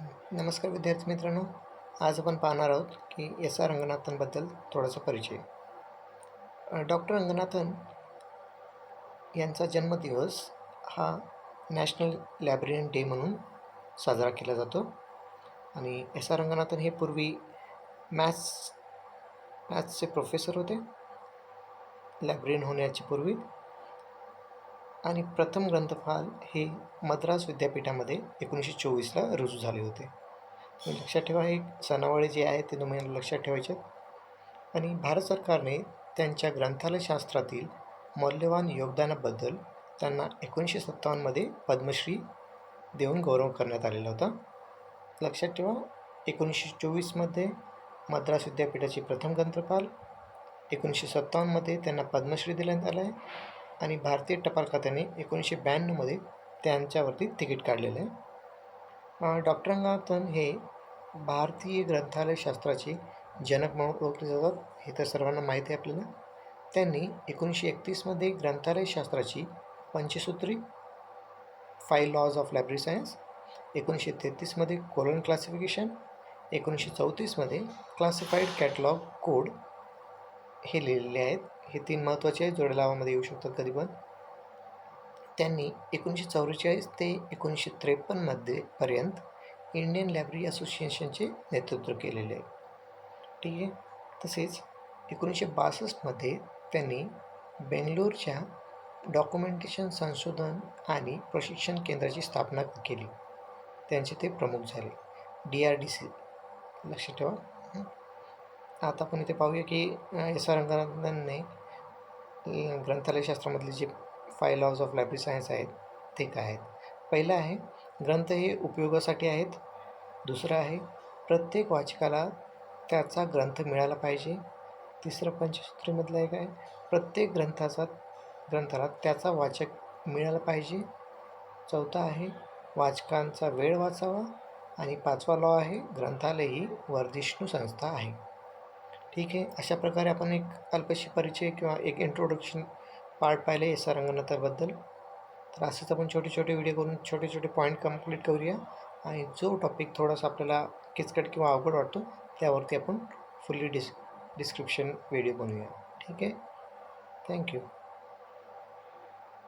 नमस्कार विद्यार्थी मित्रांनो आज आपण पाहणार आहोत की एस आर रंगनाथनबद्दल थोडासा परिचय. डॉक्टर रंगनाथन यांचा जन्मदिवस हा नॅशनल लायब्ररीयन डे म्हणून साजरा केला जातो. आणि एस आर रंगनाथन हे पूर्वी मॅथ्स मॅथ्सचे प्रोफेसर होते. लायब्ररीयन होण्याच्या पूर्वी आणि प्रथम ग्रंथपाल हे मद्रास विद्यापीठामध्ये एकोणीसशे चोवीसला रुजू झाले होते. लक्षात ठेवा हे सणावळी जे आहे ते तुम्हाला लक्षात ठेवायचे आणि भारत सरकारने त्यांच्या ग्रंथालयशास्त्रातील मौल्यवान योगदानाबद्दल त्यांना एकोणीसशे सत्तावन्नमध्ये पद्मश्री देऊन गौरव करण्यात आलेला होता. लक्षात ठेवा एकोणीसशे चोवीसमध्ये मद्रास विद्यापीठाचे प्रथम ग्रंथपाल एकोणीसशे सत्तावन्नमध्ये त्यांना पद्मश्री देण्यात आला आहे. आणि भारतीय टपाल खात्याने एकोणीसशे ब्याण्णवमध्ये त्यांच्यावरती तिकीट काढलेलं आहे. डॉक्टर रंगनाथन हे भारतीय ग्रंथालयशास्त्राचे जनक म्हणून ओळखले जातात. हे तर सर्वांना माहिती आहे आपल्याला. त्यांनी एकोणीसशे एकतीसमध्ये ग्रंथालयशास्त्राची पंचसूत्री five laws of library science एकोणीसशे तेहतीसमध्ये कोलन क्लासिफिकेशन एकोणीसशे चौतीसमध्ये क्लासिफाईड कॅटलॉग कोड हे लिहिलेले आहेत. हे तीन महत्त्वाचे आहेत जोड्या लावामध्ये येऊ शकतात कधी पण. त्यांनी एकोणीसशे चौवेचाळीस ते एकोणीसशे त्रेपन्नमध्ये पर्यंत इंडियन लायब्ररी असोसिएशनचे नेतृत्व केलेले आहे. ठीक आहे? तसेच एकोणीसशे बासष्टमध्ये त्यांनी बेंगलोरच्या डॉक्युमेंटेशन संशोधन आणि प्रशिक्षण केंद्राची स्थापना केली. त्यांचे ते प्रमुख झाले. D R D C. लक्षात ठेवा. आता आपण इथे पाहूया की एस आर रंगनाथनने ग्रंथालयशास्त्रामधले जे five laws of library science आहेत ते काय आहेत? पहिलं आहे ग्रंथ हे उपयोगासाठी आहेत. दुसरं आहे प्रत्येक वाचकाला त्याचा ग्रंथ मिळाला पाहिजे. तिसरं पंचसूत्रीमधलं एक आहे प्रत्येक ग्रंथाचा ग्रंथाला त्याचा वाचक मिळाला पाहिजे. चौथा आहे वाचकांचा वेळ वाचावा. आणि पाचवा लॉ आहे ग्रंथालय ही वर्धिष्णू संस्था आहे. ठीक आहे. अशा प्रकारे आपण एक अल्पशी परिचय किंवा एक इंट्रोडक्शन पार्ट पाहिले एस आर रंगनाथाबद्दल तर असंच आपण छोटे छोटे व्हिडिओ करून छोटे छोटे पॉईंट कंप्लीट करूया. आणि जो टॉपिक थोडासा आपल्याला किचकट किंवा अवघड वाटतो त्यावरती आपण फुल्ली डिस् डिस्क्रिप्शन व्हिडिओ बनवूया. ठीक आहे? थँक्यू